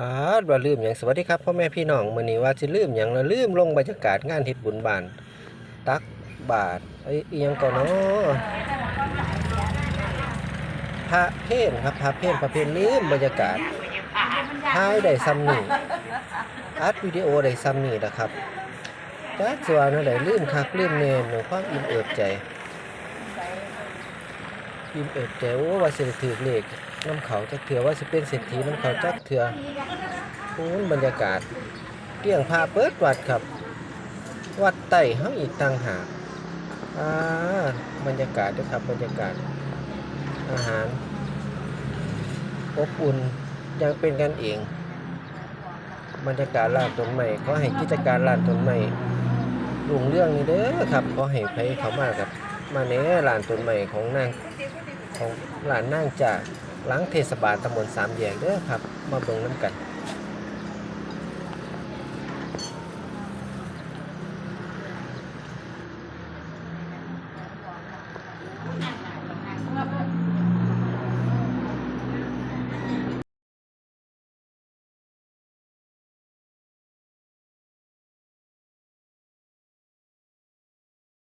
อาดว่าลืมอย่างสวัสดีครับพ่อแม่พี่น้องมื้อนี้ว่าสิลืมอย่างละลืมลงบรรยากาศงานเฮ็ดบุญบ้าน ตักบาทไอ้ยอีหยังก่อนเนาะพระเพนครับพระเพนพระเพนลืมบรรยากาศถ่ายได้ซ้ำนี่อัดวิดีโอได้ซ้ำนี่นะครับจักสว่าแนวใดลืมคักลืมแน่หนึ่งความอิ่มเอิบใจ อิ่มเอิบใจโอ้ว่าสิได้ถือเลขน้ำเขาจักเถื่อว่าสิเป็นเศรษฐีน้ำเขาจักเถื่อโอ้บรรยากาศเกี่ยงพาเปิดวัดครับ วัดไต่เฮาอีกต่างหากอ่าบรรยากาศด้วยครับบรรยากาศ อาหารอบอุ่นยังเป็นกันเองบรรยากาศร้านต้นไม้ขอให้กิจการร้านต้นไม้รุ่งเรื่องนี้เด้อครับขอให้ไผเข้ามากับ มาแหน่ร้านต้นไม้ของนาง ของหลานนั่งจากหลังเทศบาลตำบลสามแยกเด้อครับ มาเบิ่งน้ำกันอ